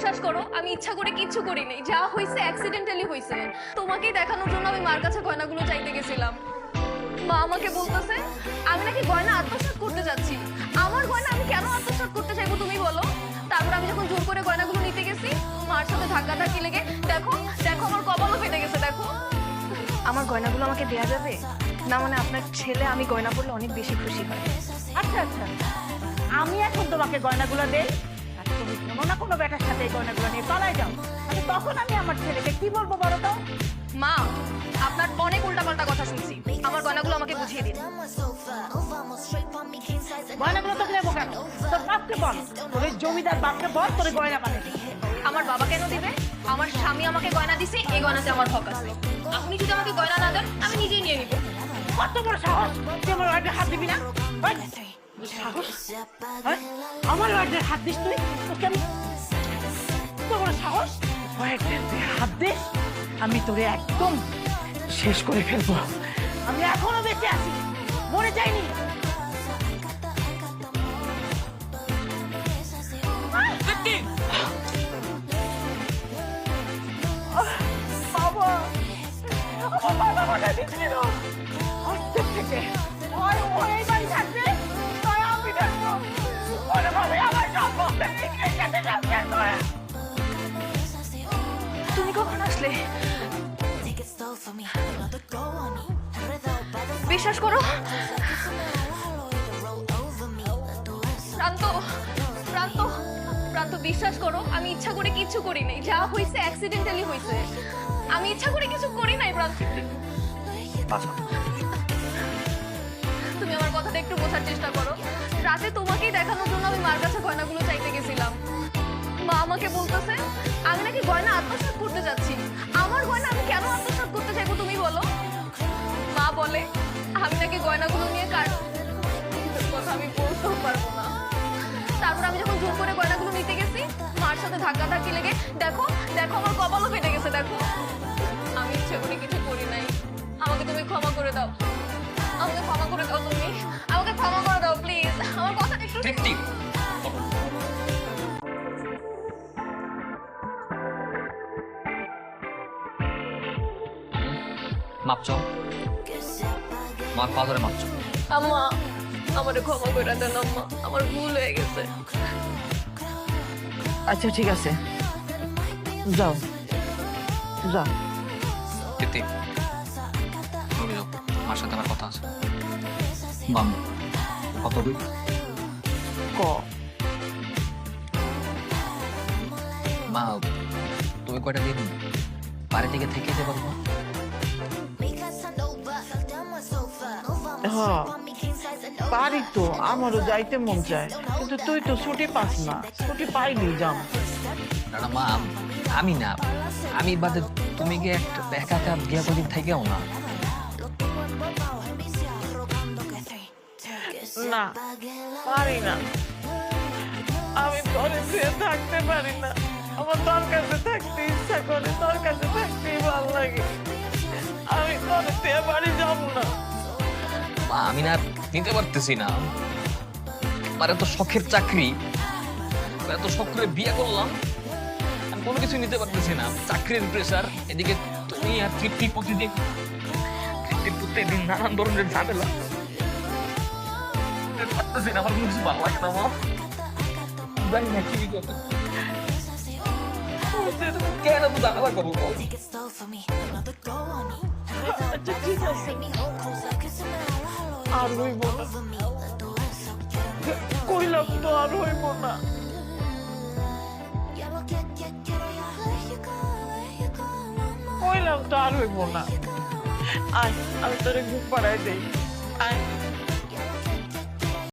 বিশ্বাস করো আমি ইচ্ছা করে কিচ্ছু করিনি। যা হয়েছে অ্যাক্সিডেন্টালি হয়েছে তোমাকেই দেখানোর জন্য আমি মার কাছে গয়নাগুলো চাইতে গেছিলাম। মা আমাকে বলতেছে আমি নাকি গয়না আত্মসাৎ করতে যাচ্ছি। আমার গয়না আমি কেন আত্মসাৎ করতে চাইব তুমি বলো? তারপর আমি যখন জোর করে গয়নাগুলো নিতে গেছি মার সাথে ধাক্কা ধাক্কি লেগে? দেখো দেখো আমার কপালও ফেটে গেছে দেখো। আমার গয়নাগুলো আমাকে দেয়া যাবে? না মানে আপনার ছেলে আমি গয়না পরলে অনেক বেশি খুশি হয়। আচ্ছা আচ্ছা। আমি এখন তোমাকে গয়নাগুলো দেই। আর তুমি কোনো কোনো ব্যাটার সাথে এই গয়নাগুলো নিয়ে পালাই যাও। আচ্ছা তখন আমি আমার ছেলেকে কি বলব বলো তো? মা আপনার অনেক উল্টাপাল্টা কথা শুনছি। আমার গয়নাগুলো আমাকে বুঝিয়ে দিন। গয়নাগুলো তোকে নেব কেন? তোর বাপকে বল। তোর জমিদার বাপকে বল তোর গয়না দিতে। আমার বাবা কেন দিবে? আমার স্বামী আমাকে গয়না দিছে এই গয়নাতে আমার হক আছে। আপনি যদি আমাকে গয়না না দেন আমি নিজেই নিয়ে নিব। কত বড় সাহস? তুই আমার হাত দিবি না? আমার ওয়াইফের হাত দিস তুই? তোকে আমি সাহস? হাত দিস, আমি তোরে একদম শেষ করে ফেলব। আমি এখনও বেঁচে আছি, মরে যাইনি। বাবা! বাবা আসলে। বিশ্বাস করো প্রান্ত প্রান্ত প্রান্ত বিশ্বাস করো আমি ইচ্ছা করে কিচ্ছু করি নাই। যা হয়েছে অ্যাক্সিডেন্টালি হয়েছে আমি ইচ্ছা করে কিছু করি নাই প্রান্ত তুমি আমার কথাটা একটু বোঝার চেষ্টা করো। রাতে তোমাকেই দেখানোর জন্য আমি মার কাছে গয়নাগুলো চাইতে গেছিলাম মা আমাকে বলতেছে, আমি নাকি গয়না আত্মসাৎ করতে যাচ্ছি। আমার গয়না আমি কেন আত্মসাৎ করতে চাইব তুমি বলো? মা বলে, আমি নাকি গয়নাগুলো নিয়ে কার কথা আমি বলতেও পারব না। তারপর আমি যখন জোর করে গয়নাগুলো নিতে গেছি, মার সাথে ধাক্কা ধাক্কি লেগে, দেখো দেখো, আমার কপালও ফেটে গেছে, দেখো। আমি ইচ্ছে করে কিছু করি নাই। আমাকে তুমি ক্ষমা করে দাও। আমাকে ক্ষমা করে দাও তুমি। আমাকে ক্ষমা করে দাও, প্লিজ। আমার কথাটা একটু ঠিক ঠিক মাপ চাও আমার ফাদারে মাপ চাও আম্মা আমারে ক্ষমা করে দেন আম্মা আমার ভুল হয়ে গেছে। আচ্ছা ঠিক আছে। যাও। যাও। প্রীতি রবি যাও আমার সাথে আমার কথা আছে। বাম। কত দুই ক। মা তুমি কয়টা দিন বাড়ি থেকে থেকে পারব হ্যাঁ পারি তো আমারও যাইতে মন চায় কিন্তু তুই তো ছুটি পাস না ছুটি পাইনি যাম। না মা আমি না আমি বাদে তুমি কি একটা একা একা বিয়া কদিন থেকেও না? না পারি না। আমি তোর ফিরে থাকতে পারি না। আমার তোর কাছে থাকতে ইচ্ছা করে তোর কাছে থাকতেই ভালো লাগে। আমি না নিতে পারতেছি না। আমার এত শখের চাকরি এত শখ করে বিয়ে করলাম, আমি কোনো কিছু নিতে পারতেছি না। চাকরির প্রেশার এদিকে তুমি আর তৃপ্তি প্রতিদিন, তৃপ্তির প্রত্যেকদিন নানান ধরনের ঝামেলা। পারতেছি না আমার কোনো কিছু ভালো লাগে না, মা। জানি না কি কথা কেন তো ঝামেলা করব বল? আচ্ছা ঠিক আছে আর হইব না কইলাম তো আর হইব না কইলাম তো আর হইব না আয়, আমি তোরে ঘুম পাড়াই দেই